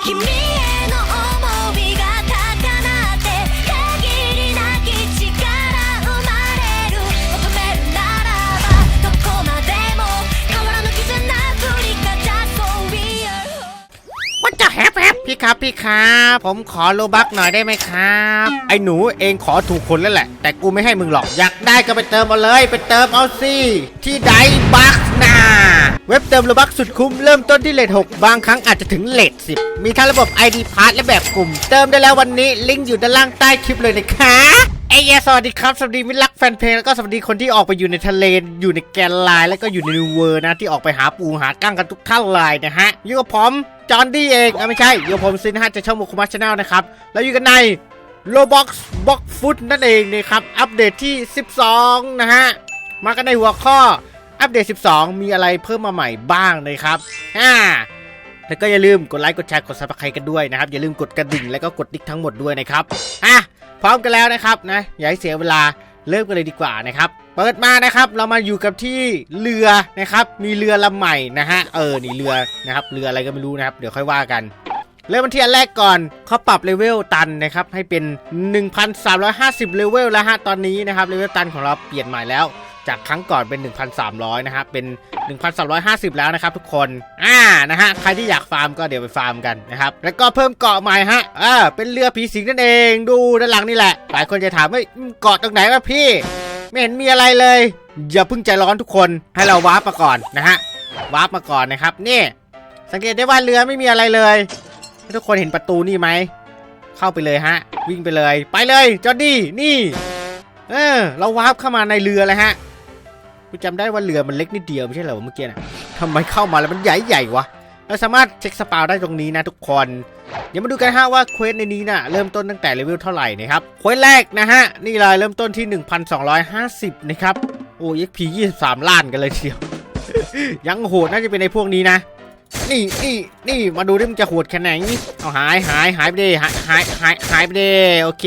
alquimia. ครับพี่ครับผมขอโลบักหน่อยได้ไหมครับ ไอ้หนูเองขอถูกคนแล้วแหละ แต่กูไม่ให้มึงหรอก อยากได้ก็ไปเติมเอาเลยไปเติมเอาสิที่ไดบักนาเว็บเติมโลบักสุดคุ้มเริ่มต้นที่เลท6บางครั้งอาจจะถึงเลท10 มีทั้งระบบ ID p a s s และแบบกลุ่ม เติมได้แล้ววันนี้ลิงก์อยู่ด้านล่างใต้คลิปเลยนะคะ เอยสวัสดีครับ สวัสดีมิตรรักแฟนเพลงแล้วก็สวัสดีคนที่ออกไปอยู่ในทะเล อยู่ในแกนไลน์แล้วก็อยู่ในเวอร์นะ ที่ออกไปหาปูหากั้งกันทุกท่านเลยนะฮะ อยู่กับผมจอห์นดี้เองอะไม่ใช่ อยู่กับผมซินฮะจากช่องมุคุมาชแนลนะครับ แล้วอยู่กันใน Roblox Box Foot นั่นเองนะครับ อัปเดตที่ 12 นะฮะ มากันในหัวข้ออัปเดต 12 มีอะไรเพิ่มมาใหม่บ้างนะครับอ่าแล้วก็อย่าลืมกดไลค์กดแชร์กดซับสไครต์กันด้วยนะครับอย่าลืมกดกระดิ่งแล้วก็กดติ๊กทั้งหมดด้วยนะครับอะ พร้อมกันแล้วนะครับนะอย่าให้เสียเวลาเริ่มกันเลยดีกว่านะครับ เปิดมานะครับ เรามาอยู่กับที่เรือนะครับ มีเรือลำใหม่นะฮะเออนี่เรือนะครับเรืออะไรก็ไม่รู้นะครับ เดี๋ยวค่อยว่ากัน เริ่มที่อันแรกก่อนเขาปรับเลเวลตันนะครับให้เป็น 1,350เลเวลแล้วฮะตอนนี้นะครับเลเวลตันของเราเปลี่ยนใหม่แล้ว จากครั้งก่อนเป็น 1,300 นะครับเป็น 1,350 แล้วนะครับทุกคน อ่า นะฮะ ใครที่อยากฟาร์มก็เดี๋ยวไปฟาร์มกันนะครับ แล้วก็เพิ่มเกาะใหม่ฮะ อ่า เป็นเรือผีสิงนั่นเอง ดูด้านหลังนี่แหละ หลายคนจะถามว่าเกาะตรงไหนวะพี่ ไม่เห็นมีอะไรเลย อย่าเพิ่งใจร้อนทุกคน ให้เราวาร์ปมาก่อนนะฮะ วาร์ปมาก่อนนะครับ นี่ สังเกตได้ว่าเรือไม่มีอะไรเลย ทุกคนเห็นประตูนี่ไหม เข้าไปเลยฮะ วิ่งไปเลย ไปเลย จอร์ดี้ นี่ เออ เราวาร์ปเข้ามาในเรือเลยฮะ กูจำได้ว่าเรือมันเล็กนิดเดียวไม่ใช่เหรอเมื่อกี้น่ะทำไมเข้ามาแล้วมันใหญ่ใหญ่ๆวะเราสามารถเช็คสปาวได้ตรงนี้นะทุกคนเดี๋ยวมาดูกันฮะว่าเควสในนี้น่ะเริ่มต้นตั้งแต่เลเวลเท่าไหร่นะครับเควสแรกนะฮะนี่เลยเริ่มต้นที่ 1,250 นะครับโอ้ย XP 23 ล้านกันเลยทีเดียว ยังโหดน่าจะเป็นในพวกนี้นะ นี่นี่นี่มาดูดิมันจะโหดแค่ไหนเอาหายหายหายไปดิหายหายหายหายไปดิโอเค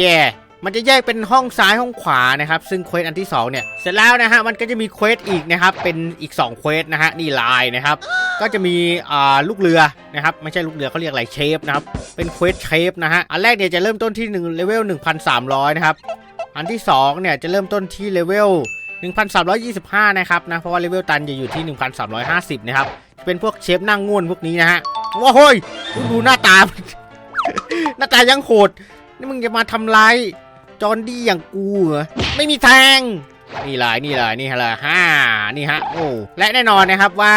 มันจะแยกเป็นห้องซ้ายห้องขวานะครับ ซึ่งเควสอันที่สองเนี่ยเสร็จแล้วนะฮะมันก็จะมีเควสอีกนะครับเป็นอีก2เควสนะฮะนี่ลายนะครับก็จะมีอ่าลูกเรือนะครับไม่ใช่ลูกเรือเขาเรียกอะไรเชฟนะครับเป็นเควสเชฟนะฮะอันแรกเนี่ยจะเริ่มต้นที่1เลเวล1,300นะครับอันที่สองเนี่ยจะเริ่มต้นที่เลเวล1,325นะครับนะเพราะว่าเลเวลตันจะอยู่ที่ 1,350นะครับเป็นพวกเชฟนั่งง่วนพวกนี้นะฮะว้าโห้ยดูหน้าตา หน้าตายังโหดนี่มึงจะมาทำร้าย จอห์นดี้อย่างกูเหรอไม่มีทางนี่เลยนี่เลยนี่เลยฮ่านี่ฮะโอ้และแน่นอนนะครับว่า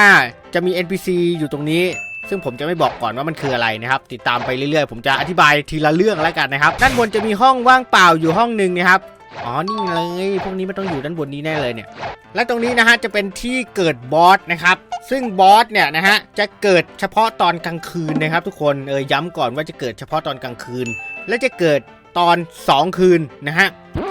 จะมี NPC อยู่ตรงนี้ ซึ่งผมจะไม่บอกก่อนว่ามันคืออะไรนะครับ ติดตามไปเรื่อยๆ ผมจะอธิบายทีละเรื่องแล้วกันนะครับ ด้านบนจะมีห้องว่างเปล่าอยู่ห้องหนึ่งนะครับอ๋อนี่เลยพวกนี้มันต้องอยู่ด้านบนนี้แน่เลยเนี่ย และตรงนี้นะฮะจะเป็นที่เกิดบอสนะครับ ซึ่งบอสเนี่ยนะฮะจะเกิดเฉพาะตอนกลางคืนนะครับ ทุกคนเออย้ำก่อนว่าจะเกิดเฉพาะตอนกลางคืน และจะเกิด ตอน 2 คืนนะฮะ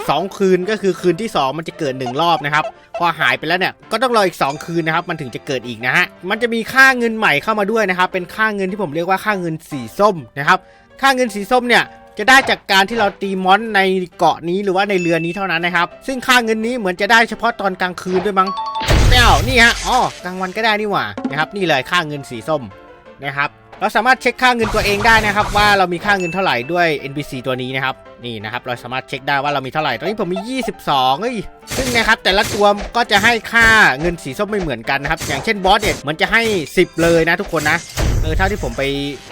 สองคืนก็คือคืนที่ 2 มันจะเกิด 1 รอบนะครับ พอหายไปแล้วเนี่ยก็ต้องรออีก 2 คืนนะครับ มันถึงจะเกิดอีกนะฮะมันจะมีค่าเงินใหม่เข้ามาด้วยนะครับ เป็นค่าเงินที่ผมเรียกว่าค่าเงินสีส้มนะครับ ค่าเงินสีส้มเนี่ยจะได้จากการที่เราตีมอนในเกาะนี้หรือว่าในเรือนี้เท่านั้นนะครับ ซึ่งค่าเงินนี้เหมือนจะได้เฉพาะตอนกลางคืนด้วยมั้งเป้านี่ฮะอ๋อกลางวันก็ได้นี่หว่านะครับ นี่เลยค่าเงินสีส้มนะครับ เราสามารถเช็คค่าเงินตัวเองได้นะครับ ว่าเรามีค่าเงินเท่าไหร่ด้วย NPC ตัวนี้นะครับนี่นะครับ เราสามารถเช็คได้ว่าเรามีเท่าไหร่ตอนนี้ผมมี 22เอ้ยซึ่งนะครับแต่ละตัวก็จะให้ค่าเงินสีส้มไม่เหมือนกันนะครับ อย่างเช่นบอสเนี่ยมือนจะให้ 10 เลยนะทุกคนนะเออเท่าที่ผมไป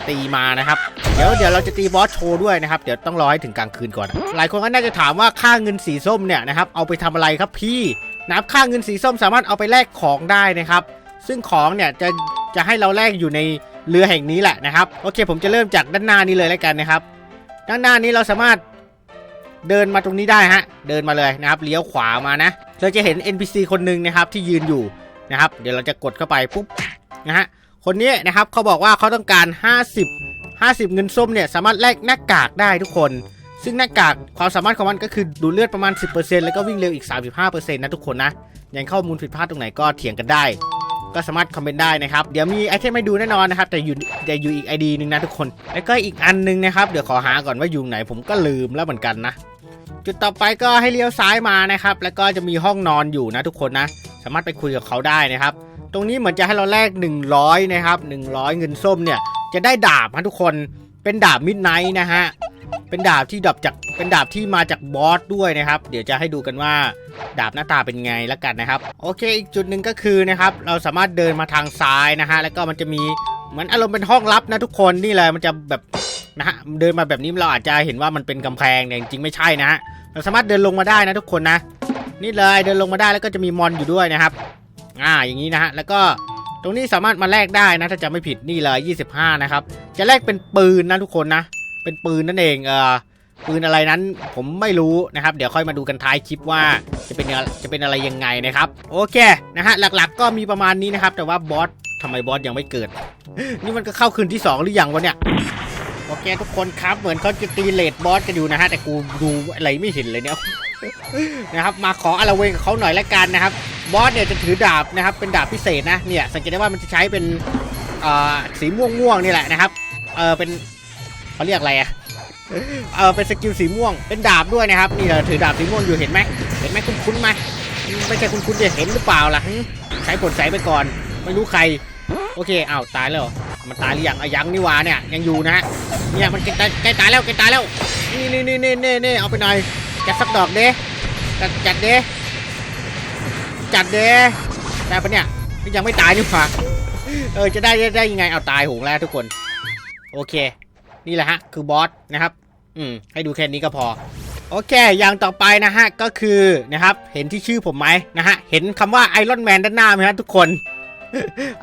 ตีมานะครับ เดี๋ยวเดี๋ยวเราจะตีบอสโชว์ด้วยนะครับ เดี๋ยวต้องรอให้ถึงกลางคืนก่อน หลายคนก็น่าจะถามว่าค่าเงินสีส้มเนี่ยนะครับเอาไปทำอะไรครับพี่นะครับค่าเงินสีส้มสามารถเอาไปแลกของได้นะครับ ซึ่งของเนี่ยจะจะให้เราแลกอยู่ใน เรือแห่งนี้แหละนะครับ โอเค ผมจะเริ่มจากด้านหน้านี้เลยแล้วกันนะครับ ด้านหน้านี้เราสามารถเดินมาตรงนี้ได้ฮะ เดินมาเลยนะครับ เลี้ยวขวามานะ เราจะเห็น NPC คนหนึ่งนะครับที่ยืนอยู่นะครับ เดี๋ยวเราจะกดเข้าไปปุ๊บนะฮะ คนนี้นะครับเขาบอกว่าเขาต้องการ 50 50 เงินส้มเนี่ยสามารถแลกหน้ากากได้ทุกคน ซึ่งหน้ากากความสามารถของมันก็คือดูดเลือดประมาณ 10%แล้วก็วิ่งเร็วอีก 35%นะทุกคนนะ ยังข้อมูลผิดพลาดตรงไหนก็เถียงกันได้ ก็สามารถคอมเมนต์ได้นะครับ เดี๋ยวมีไอเทมให้ดูแน่นอนนะครับ แต่อยู่แต่อยู่อีก ID หนึงนะทุกคน แล้วก็อีกอันหนึงนะครับ เดี๋ยวขอหาก่อนว่าอยู่ไหนผมก็ลืมแล้วเหมือนกันนะ จุดต่อไปก็ให้เลี้ยวซ้ายมานะครับ แล้วก็จะมีห้องนอนอยู่นะทุกคนนะ สามารถไปคุยกับเขาได้นะครับ ตรงนี้เหมือนจะให้เราแลก100นะครับ100 เงินส้มเนี่ย จะได้ดาบนะทุกคน เป็นดาบมิดไนท์นะฮะ เป็นดาบที่ดับจากเป็นดาบที่มาจากบอสด้วยนะครับ เดี๋ยวจะให้ดูกันว่าดาบหน้าตาเป็นไงล้วกันนะครับ โอเค อีกจุดหนึ่งก็คือนะครับ เราสามารถเดินมาทางซ้ายนะฮะแล้วก็มันจะมีเหมือนอารมณ์เป็นห้องลับนะทุกคนนี่เลยมันจะแบบนะฮะเดินมาแบบนี้เราอาจจะเห็นว่ามันเป็นกำแพงแต่จริงๆไม่ใช่นะฮะเราสามารถเดินลงมาได้นะทุกคนนะ นี่เลยเดินลงมาได้แล้วก็จะมีมอนอยู่ด้วยนะครับอ่าอย่างนี้นะฮะแล้วก็ตรงนี้สามารถมาแลกได้นะถ้าจะไม่ผิดนี่เลย25 นะครับ จะแลกเป็นปืนนะทุกคนนะ เป็นปืนนั่นเองเออปืนอะไรนั้นผมไม่รู้นะครับ เดี๋ยวค่อยมาดูกันท้ายคลิปว่าจะเป็นจะเป็นอะไรยังไงนะครับ โอเคนะฮะหลักๆ ก็มีประมาณนี้นะครับ แต่ว่าบอสทำไมบอสยังไม่เกิด นี่มันก็เข้าคืนที่สองหรือยังวะเนี่ยโอเคทุกคนครับเหมือนเขาจะตีเลดบอสกันอยู่นะฮะแต่กูดูอะไรไม่เห็นเลยเนี่ยนะครับมาขออาละเวงกับเขาหน่อยละกันนะครับบอสเนี่ยจะถือดาบนะครับเป็นดาบพิเศษนะเนี่ยสังเกตได้ว่ามันจะใช้เป็นอ่อสีม่วงม่วงๆนี่แหละนะครับเออเป็น เขาเรียกอะไรอะเออเป็นสกิลสีม่วง เป็นดาบด้วยนะครับ นี่เถือดาบสีม่วงอยู่เห็นไหม เห็นไหมคุ้นคุ้นไหมไม่ใช่คุ้นคุ้นจะเห็นหรือเปล่าล่ะใช้ผลใสไปก่อน ไม่รู้ใคร โอเคอ้าวตายแล้วมันตายหรือยังอะยังนี่วาเนี่ยยังอยู่นะ เนี่ยมันใกล้ใกล้ตายแล้วใกล้ตายแล้ว นี่นี่นี่นี่นี่นี่เอาไปหน่อยจัดสักดอกเด้จัดจัดเด้จัดเด้ได้ปะเนี่ยยังไม่ตายนี่หว่าเออจะได้ได้ได้ยังไงเอาตายหงแล้วทุกคน โอเค นี่แหละฮะ คือบอสนะครับ อืม ให้ดูแค่นี้ก็พอ โอเค อย่างต่อไปนะฮะ ก็คือนะครับ เห็นที่ชื่อผมไหมนะฮะ เห็นคำว่าไอรอนแมนด้านหน้าไหมฮะทุกคน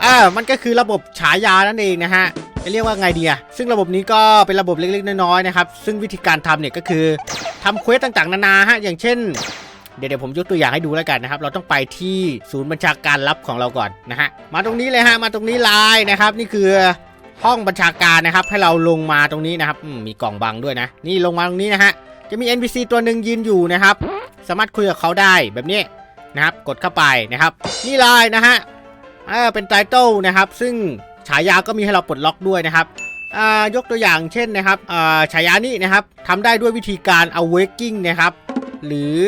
อ่ามันก็คือระบบฉายานั่นเองนะฮะจะเรียกว่าไงดีอะซึ่งระบบนี้ก็เป็นระบบเล็กๆน้อยๆนะครับ ซึ่งวิธีการทำเนี่ยก็คือทำเควสต่างๆ นานาฮะ อย่างเช่นเดี๋ยวเดี๋ยวผมยกตัวอย่างให้ดูแล้วกันนะครับ เราต้องไปที่ศูนย์บัญชาการลับของเราก่อนนะฮะ มาตรงนี้เลยฮะ มาตรงนี้ไลน์นะครับ นี่คือ ห้องบัญชาการนะครับ ให้เราลงมาตรงนี้นะครับมีกล่องบังด้วยนะ นี่ลงมาตรงนี้นะฮะจะมี NPC ตัวหนึ่งยืนอยู่นะครับ สามารถคุยกับเขาได้แบบนี้นะครับ กดเข้าไปนะครับ นี่เลยนะฮะอ่าเป็นไตเติลนะครับ ซึ่งฉายาก็มีให้เราปลดล็อกด้วยนะครับอ่ายกตัวอย่างเช่นนะครับอ่าฉายานี้นะครับทำได้ด้วยวิธีการ awaking นะครับ หรือ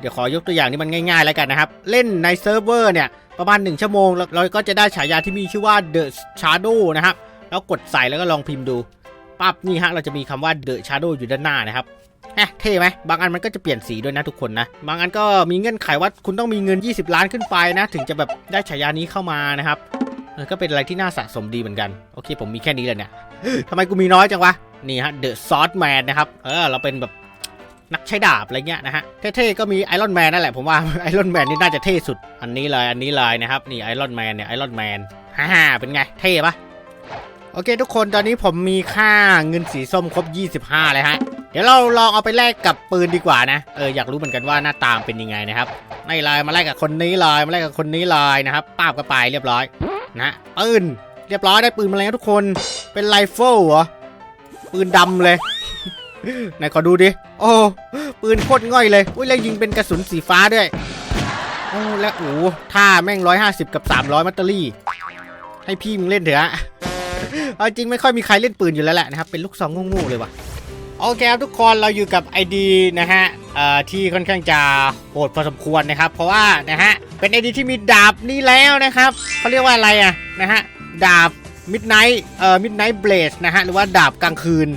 เดี๋ยวขอยกตัวอย่างที่มันง่ายๆแล้วกันนะครับ เล่นในเซิร์ฟเวอร์เนี่ยประมาณ 1 ชั่วโมง เราก็จะได้ฉายาที่มีชื่อว่า The Shadow นะครับ แล้วกดใส่แล้วก็ลองพิมพ์ดูปั๊บนี่ฮะเราจะมีคำว่า The Shadow อยู่ด้านหน้านะครับฮะเท่ไหมบางอันมันก็จะเปลี่ยนสีด้วยนะทุกคนนะ บางอันก็มีเงื่อนไขว่าคุณต้องมีเงิน 20 ล้านขึ้นไปนะ ถึงจะแบบได้ฉายานี้เข้ามานะครับก็เป็นอะไรที่น่าสะสมดีเหมือนกัน โอเค ผมมีแค่นี้เลยเนี่ยทำไมกูมีน้อยจังวะ นี่ฮะเดอะซอสแมนนะครับเออเราเป็นแบบนักใช้ดาบอะไรเงี้ยนะฮะเท่ๆก็มีไอรอนแมนนั่นแหละผมว่าไอรอนแมนนี่น่าจะเท่สุด อันนี้เลยอันนี้เลยนะครับนี่ไอรอนแมนเนี่ยไอรอนแมนฮ่าเป็นไงเท่ปะ โอเคทุกคนตอนนี้ผมมีค่าเงินสีส้มครบ 25 เลยฮะ เดี๋ยวเราลองเอาไปแลกกับปืนดีกว่านะ เอออยากรู้เหมือนกันว่าหน้าตามเป็นยังไงนะครับไม่ลายมาแลกกับคนนี้ลายมาแลกกับคนนี้ลายนะครับป้าบกันไปเรียบร้อยนะปืนเรียบร้อยได้ปืนมาแล้วทุกคนเป็นไรเฟิลเหรอปืนดำเลยไหนขอดูดิโอ้ปืนโคตรง่อยเลยอุ้ยแล้วยิงเป็นกระสุนสีฟ้าด้วยโอ้แล้วโอ้ท่าแม่งร้อยห้าสิบกับสามร้อยมัตเตอรี่ ให้พี่มึงเล่นเถอะ เอาจริงไม่ค่อยมีใครเล่นปืนอยู่แล้วแหละนะครับเป็นลูกซองงูๆเลยว่ะโอเคครับทุกคนเราอยู่กับ ID นะฮะที่ค่อนข้างจะโหดพอสมควรนะครับ เพราะว่านะฮะเป็น ID ที่มีดาบนี่แล้วนะครับเขาเรียกว่าอะไรอะนะฮะดาบ Midnight เอ่อ Midnight Blaze นะฮะหรือว่าดาบกลางคืน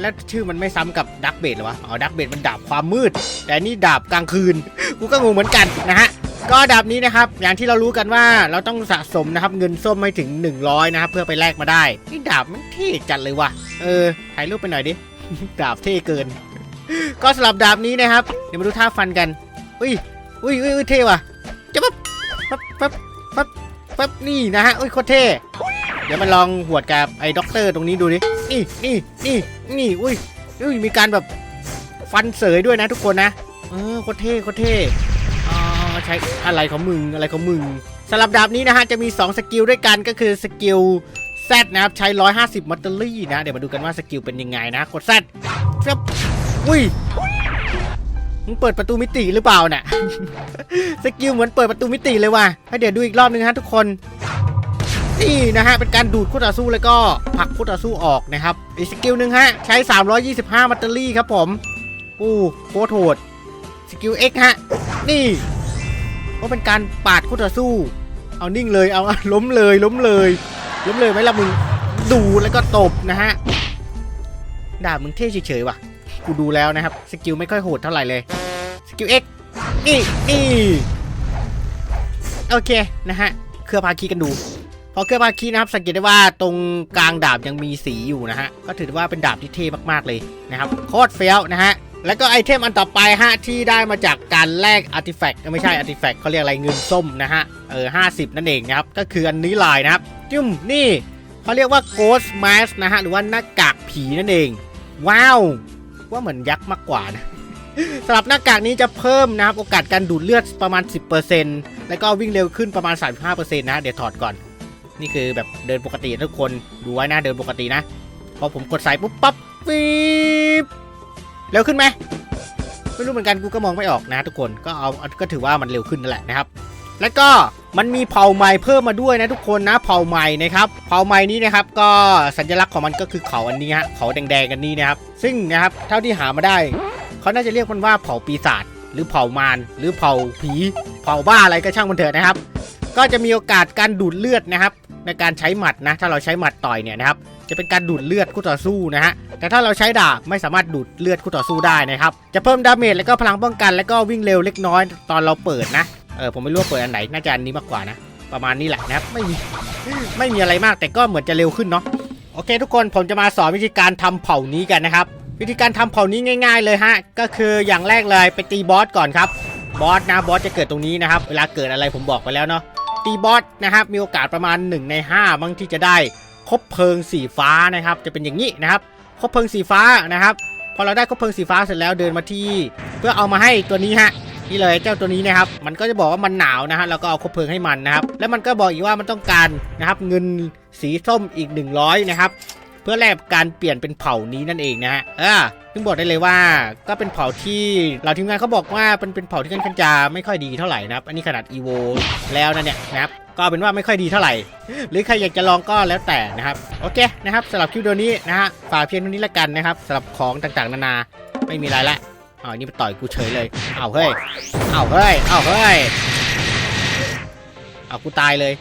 แล้วชื่อมันไม่ซ้ำกับดักเบดหรอวะอ๋อดักเบดมันดาบความมืด แต่นี่ดาบกลางคืนกูก็งงเหมือนกันนะฮะ ก็ดาบนี้นะครับ อย่างที่เรารู้กันว่าเราต้องสะสมนะครับ เงินส้มให้ถึง 100 นะครับ เพื่อไปแลกมาได้นี่ดาบมันเท่จัดเลยว่ะเออถ่ายรูปไปหน่อยดิ ดาบเท่เกิน ก็สำหรับดาบนี้นะครับ เดี๋ยวมาดูท่าฟันกันอุ้ยอุ้ยอุ้ยอุ้ยเท่ว่ะจะปั๊บปั๊บปั๊บปั๊บปั๊บนี่นะฮะอุ้ยโคตรเท่เดี๋ยวมาลองหวดกับไอ้ด็อกเตอร์ตรงนี้ดูดินี่นี่นี่นี่อุ้ยอุ้ยมีการแบบฟันเสยด้วยนะทุกคนนะเออโคตรเท่โคตรเท่ ใช้อะไรของมึงอะไรของมึงสำหรับดาบนี้นะฮะจะมี 2 สกิลด้วยกันก็คือสกิล Z นะครับใช้ 150 มัตเตอรี่นะ เดี๋ยวมาดูกันว่าสกิลเป็นยังไงนะกด Z ครับอุ้ยมึงเปิดประตูมิติหรือเปล่าเนี่ยสกิลเหมือนเปิดประตูมิติเลยว่ะให้เดี๋ยวดูอีกรอบนึงฮะทุกคนนี่นะฮะเป็นการดูดคู่ต่อสู้แล้วก็ผลักคู่ต่อสู้ออกนะครับอีกสกิลหนึ่งฮะใช้ 325 มัตเตอรี่ครับผมอู้โคตรโหดสกิล X ฮะนี่ ก็เป็นการปาดคู่ต่อสู้ เอานิ่งเลยเอาล้มเลยล้มเลย ล้มเลยไหมล่ะมึงดูแล้วก็ตบนะฮะดาบมึงเท่เฉยๆว่ะกูดูแล้วนะครับสกิลไม่ค่อยโหดเท่าไหร่เลยสกิล X นี่นี่โอเคนะฮะเครือพาคีกันดูพอเครือพาคีนะครับสังเกตได้ว่าตรงกลางดาบยังมีสีอยู่นะฮะก็ถือว่าเป็นดาบที่เท่มากๆเลยนะครับโคตรเฟี้ยวนะฮะ แล้วก็ไอเทมอันต่อไปฮะที่ได้มาจากการแลกอาร์ติแฟกต์ไม่ใช่อาร์ติแฟกต์เขาเรียกอะไรเงินส้มนะฮะเออห้าสิบนั่นเองนะครับ ก็คืออันนี้ลายนะครับ จุ่มนี่เขาเรียกว่า Ghost Mask นะฮะ หรือว่าหน้ากากผีนั่นเอง ว้าว ว่าเหมือนยักษ์มากกว่านะสำหรับหน้ากากนี้จะเพิ่มนะครับโอกาสการดูดเลือดประมาณ 10%แล้วก็วิ่งเร็วขึ้นประมาณ 35%นะ เดี๋ยวถอดก่อน นี่คือแบบเดินปกติทุกคนดูไว้นะเดินปกตินะ พอผมกดใส่ปุ๊บปั๊บฟีบ เร็วขึ้นไหมไม่รู้เหมือนกันกูก็มองไม่ออกนะทุกคนก็เอาก็ถือว่ามันเร็วขึ้นนั่นแหละนะครับ แล้วก็มันมีเผ่าใหม่เพิ่มมาด้วยนะทุกคนนะเผ่าใหม่นะครับเผ่าใหม่นี้นะครับก็สัญลักษณ์ของมันก็คือเขาอันนี้ฮะเขาแดงๆกันนี้นะครับ ซึ่งนะครับเท่าที่หามาได้เขาน่าจะเรียกมันว่าเผ่าปีศาจหรือเผ่ามารหรือเผ่าผีเผ่าบ้าอะไรก็ช่างมันเถอะนะครับ ก็จะมีโอกาสการดูดเลือดนะครับ ในการใช้หมัดนะถ้าเราใช้หมัดต่อยเนี่ยนะครับ จะเป็นการดูดเลือดคู่ต่อสู้นะฮะ แต่ถ้าเราใช้ดาบไม่สามารถดูดเลือดคู่ต่อสู้ได้นะครับ จะเพิ่มดาเมจแล้วก็พลังป้องกัน แล้วก็วิ่งเร็วเล็กน้อยตอนเราเปิดนะ เออผมไม่รู้ว่าเปิดอันไหน น่าจะอันนี้มากกว่านะ ประมาณนี้แหละนะครับไม่มีไม่มีอะไรมากแต่ก็เหมือนจะเร็วขึ้นเนาะ โอเค ทุกคนผมจะมาสอนวิธีการทำเผ่านี้กันนะครับ วิธีการทำเผ่านี้ง่าย ๆ เลยฮะ ก็คืออย่างแรกเลยไปตีบอสก่อนครับ บอสนะบอสจะเกิดตรงนี้นะครับ เวลาเกิดอะไรผมบอกไปแล้วเนาะตีบอสนะครับมีโอกาสประมาณ 1 ใน5บางที่จะได้ คบเพลิงสีฟ้านะครับ จะเป็นอย่างนี้นะครับคบเพลิงสีฟ้านะครับพอเราได้คบเพลิงสีฟ้าเสร็จแล้วเดินมาที่ เพื่อเอามาให้ตัวนี้ฮะนี่เลยเจ้าตัวนี้นะครับ มันก็จะบอกว่ามันหนาวนะฮะแล้วก็เอาคบเพลิงให้มันนะครับ แล้วมันก็บอกอีกว่ามันต้องการนะครับ เงินสีส้มอีก 100นะครับ เพื่อแลกการเปลี่ยนเป็นเผ่านี้นั่นเองนะฮะเออซึ่งบอกได้เลยว่าก็เป็นเผ่าที่เราทีมงานเขาบอกว่าเป็นเป็นเผ่าที่ค่อนข้างจะไม่ค่อยดีเท่าไหร่นะครับอันนี้ขนาดอีโวแล้วนะเนี่ยนะครับก็เป็นว่าไม่ค่อยดีเท่าไหร่ หรือใครอยากจะลองก็แล้วแต่นะครับ โอเคนะครับสำหรับคลิปวิดีโอนี้นะฮะฝากเพียงเท่านี้ละกันนะครับสำหรับของต่างๆ นานาไม่มีอะไรละอ้าวนี่มาต่อยกูเฉยเลยอ้าวเฮ้ยอ้าวเฮ้ยอ้าวเฮ้ยอ้าวกูตายเลย